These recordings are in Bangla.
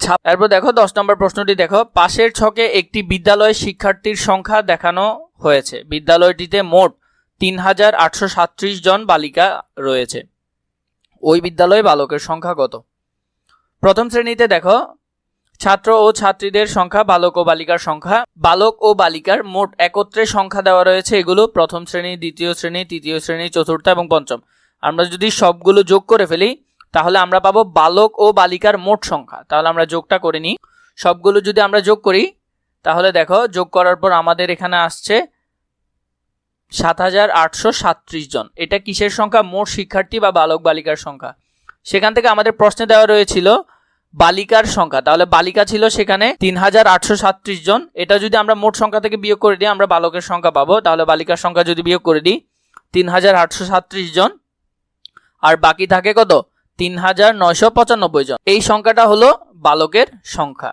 ছাপ- এরপর দেখো, দশ নম্বর প্রশ্নটি দেখো। পাশের ছকে একটি বিদ্যালয়ের শিক্ষার্থীর সংখ্যা দেখানো হয়েছে। বিদ্যালয়টিতে মোট তিন হাজার আটশো সাতত্রিশ জন বালিকা রয়েছে। ওই বিদ্যালয়ে বালকের সংখ্যা কত? প্রথম শ্রেণীতে দেখো, ছাত্র ও ছাত্রীদের সংখ্যা, বালক ও বালিকার সংখ্যা। বালক ও বালিকার মোট একত্রে সংখ্যা দেওয়া রয়েছে এগুলো। প্রথম শ্রেণি, দ্বিতীয় শ্রেণি, তৃতীয় শ্রেণি, চতুর্থ এবং পঞ্চম। আমরা যদি সবগুলো যোগ করে ফেলি তাহলে আমরা পাবো বালক ও বালিকার মোট সংখ্যা। তাহলে আমরা যোগটা করে নিই। সবগুলো যদি আমরা যোগ করি, তাহলে দেখো যোগ করার পর আমাদের এখানে আসছে সাত হাজার আটশো সাতত্রিশ জন। এটা কিসের সংখ্যা? মোট শিক্ষার্থী বা বালক বালিকার সংখ্যা। সেখান থেকে আমাদের প্রশ্নে দেওয়া রয়েছিল বালিকার সংখ্যা। তাহলে বালিকা ছিল সেখানে তিন হাজার আটশো সাতত্রিশ জন। এটা যদি আমরা মোট সংখ্যা থেকে বিয়োগ করে দিই, আমরা বালকের সংখ্যা পাবো। তাহলে বালিকার সংখ্যা যদি বিয়োগ করে দিই, তিন হাজার আটশো সাতত্রিশ জন। আর বাকি থাকে কত? তিন হাজার নয়শো পঁচানব্বই জন। এই সংখ্যাটা হলো বালকের সংখ্যা।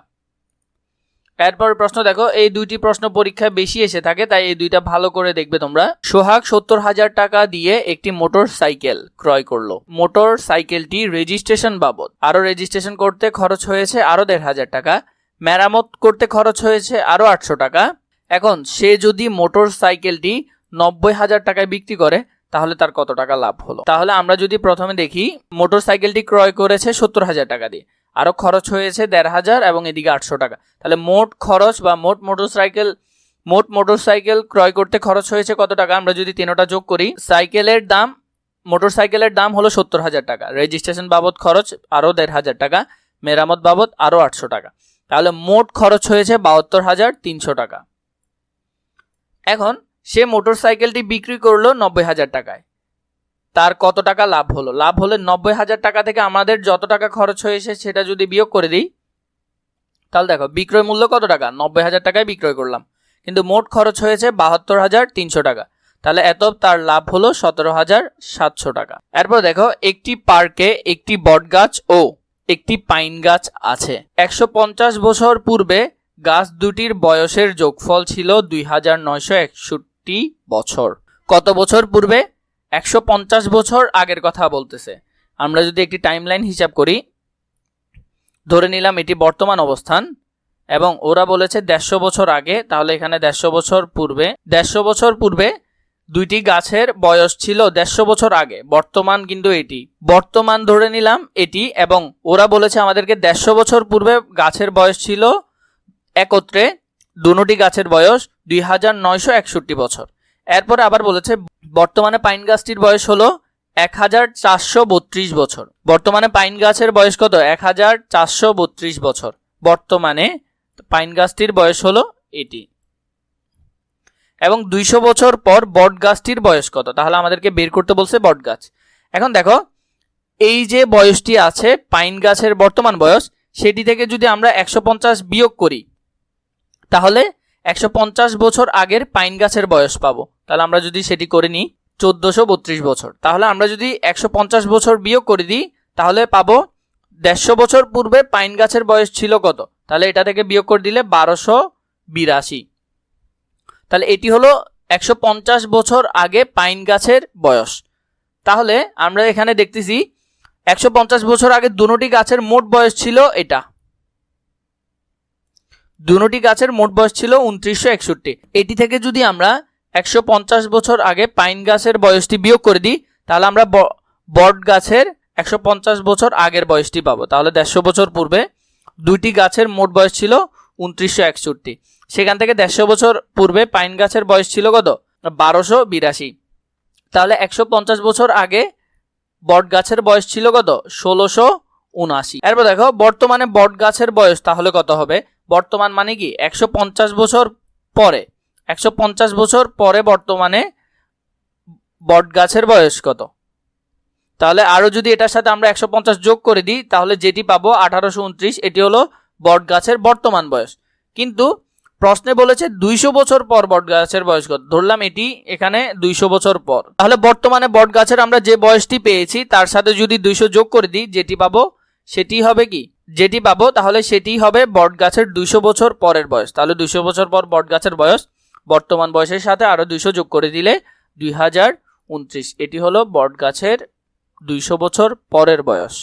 এরপর প্রশ্ন দেখো, এই দুইটি প্রশ্ন পরীক্ষায় বেশি এসে থাকে, তাই এই দুইটা ভালো করে দেখবে তোমরা। সোহাগ সত্তর হাজার টাকা দিয়ে একটি মোটর সাইকেল ক্রয় করল। মোটর সাইকেলটি রেজিস্ট্রেশন বাবদ। আরও রেজিস্ট্রেশন করতে খরচ হয়েছে আরও দেড় হাজার টাকা। মেরামত করতে খরচ হয়েছে আরও আটশো টাকা। এখন সে যদি মোটর সাইকেলটি নব্বই হাজার টাকায় বিক্রি করে তাহলে তার কত টাকা লাভ হলো? তাহলে আমরা যদি প্রথমে দেখি মোটর সাইকেলটি ক্রয় করেছে সত্তর হাজার টাকা দিয়ে। আরও খরচ হয়েছে দেড় হাজার এবং এদিকে আটশো টাকা। তাহলে মোট খরচ বা মোট মোটর সাইকেল মোট মোটর সাইকেল ক্রয় করতে খরচ হয়েছে কত টাকা? আমরা যদি তিনোটা যোগ করি, সাইকেলের দাম মোটর সাইকেলের দাম হলো সত্তর হাজার টাকা। রেজিস্ট্রেশন বাবদ খরচ আরও দেড় হাজার টাকা, মেরামত বাবদ আরও আটশো টাকা। তাহলে মোট খরচ হয়েছে বাহাত্তর হাজার তিনশো টাকা। এখন সে মোটর সাইকেলটি বিক্রি করল নব্বই হাজার টাকায়। তার কত টাকা লাভ হলো? লাভ হলে নব্বই হাজার টাকা থেকে আমাদের যত টাকা খরচ হয়েছে সেটা যদি বিয়োগ করে দিই, তাহলে দেখো, বিক্রয় মূল্য কত টাকা? নব্বই হাজার টাকায় বিক্রয় করলাম। কিন্তু মোট খরচ হয়েছে বাহাত্তর হাজার তিনশো টাকা। তাহলে এত তার লাভ হলো সতেরো হাজার সাতশো টাকা। এরপর দেখো, একটি পার্কে একটি বটগাছ ও একটি পাইন গাছ আছে। একশো পঞ্চাশ বছর পূর্বে গাছ দুটির বয়সের যোগফল ছিল দুই হাজার নয়শো একষট্টি। বছর। কত বছর পূর্বে? একশো পঞ্চাশ বছর আগের কথা বলতেছে। আমরা যদি একটি টাইমলাইন হিসাব করি, ধরে নিলাম এটি বর্তমান অবস্থান, এবং ওরা বলেছে দেড়শো বছর আগে, তাহলে এখানে দেড়শো বছর পূর্বে, দেড়শো বছর পূর্বে দুইটি গাছের বয়স ছিল দেড়শো বছর আগে, বর্তমান কিন্তু এটি। বর্তমান ধরে নিলাম এটি, এবং ওরা বলেছে আমাদেরকে দেড়শো বছর পূর্বে গাছের বয়স ছিল একত্রে, দুটি গাছের বয়স দুই হাজার নয়শো একষট্টি বছর। এরপরে আবার বলেছে, বর্তমানে পাইন গাছটির বয়স হলো এক হাজার চারশো বত্রিশ বছর। বর্তমানে পাইন গাছের বয়স কত? এক হাজার চারশো বত্রিশ বছর। বর্তমানে পাইন গাছটির বয়স হলো এটি। এবং দুইশো বছর পর বট গাছটির বয়স কত? তাহলে আমাদেরকে বের করতে বলছে বট গাছ। এখন দেখো, এই যে বয়সটি আছে, পাইন গাছের বর্তমান বয়স, সেটি থেকে যদি আমরা একশো পঞ্চাশ বিয়োগ করি, তাহলে একশো পঞ্চাশ বছর আগের পাইন গাছের বয়স পাবো। তাহলে আমরা যদি সেটি করে নিই চোদ্দোশো বত্রিশ বছর। তাহলে আমরা যদি একশো পঞ্চাশ বছর বিয়োগ করে দিই, তাহলে পাবো দেড়শো বছর পূর্বে পাইন গাছের বয়স ছিল কত? তাহলে এটা থেকে বিয়োগ করে দিলে বারোশো বিরাশি। তাহলে এটি হলো একশো পঞ্চাশ বছর আগে পাইন গাছের বয়স। তাহলে আমরা এখানে দেখতেছি, একশো পঞ্চাশ বছর আগে দুটি গাছের মোট বয়স ছিল এটা। দুটি গাছের মোট বয়স ছিল উনত্রিশশো একষট্টি। এটি থেকে যদি আমরা একশো পঞ্চাশ বছর আগে পাইন গাছের বয়সটি বিয়োগ করে দিই, তাহলে আমরা বট গাছের একশো পঞ্চাশ বছর আগের বয়সটি পাবো। তাহলে দেড়শো বছর পূর্বে দুইটি গাছের মোট বয়স ছিল উনত্রিশশো একষট্টি। সেখান থেকে দেড়শো বছর পূর্বে পাইন গাছের বয়স ছিল কত? বারোশো বিরাশি। তাহলে একশো পঞ্চাশ বছর আগে বট গাছের বয়স ছিল কত? ষোলোশো উনআশি। এরপর দেখো, বর্তমানে বট গাছের বয়স তাহলে কত হবে? বর্তমান মানে কি? একশো পঞ্চাশ বছর পরে। একশো পঞ্চাশ বছর পরে বর্তমানে বট গাছের বয়স কত? তাহলে আরও যদি এটার সাথে আমরা একশো পঞ্চাশ যোগ করে দিই, তাহলে যেটি পাবো আঠারোশো উনত্রিশ, এটি হলো বট গাছের বর্তমান বয়স। কিন্তু প্রশ্নে বলেছে দুইশো বছর পর বট গাছের বয়স কত? ধরলাম এটি এখানে দুইশো বছর পর। তাহলে বর্তমানে বট গাছের আমরা যে বয়সটি পেয়েছি, তার সাথে যদি দুইশো যোগ করে দিই, যেটি পাবো সেটি হবে কি? যেটি পাবো, তাহলে সেটি হবে বট গাছের দুইশো বছর পরের বয়স। তাহলে দুশো বছর পর বট গাছের বয়স, বর্তমান বয়সের সাথে আরও দুশো যোগ করে দিলে দুই হাজার উনত্রিশ। এটি হলো বট গাছের দুইশো বছর পরের বয়স।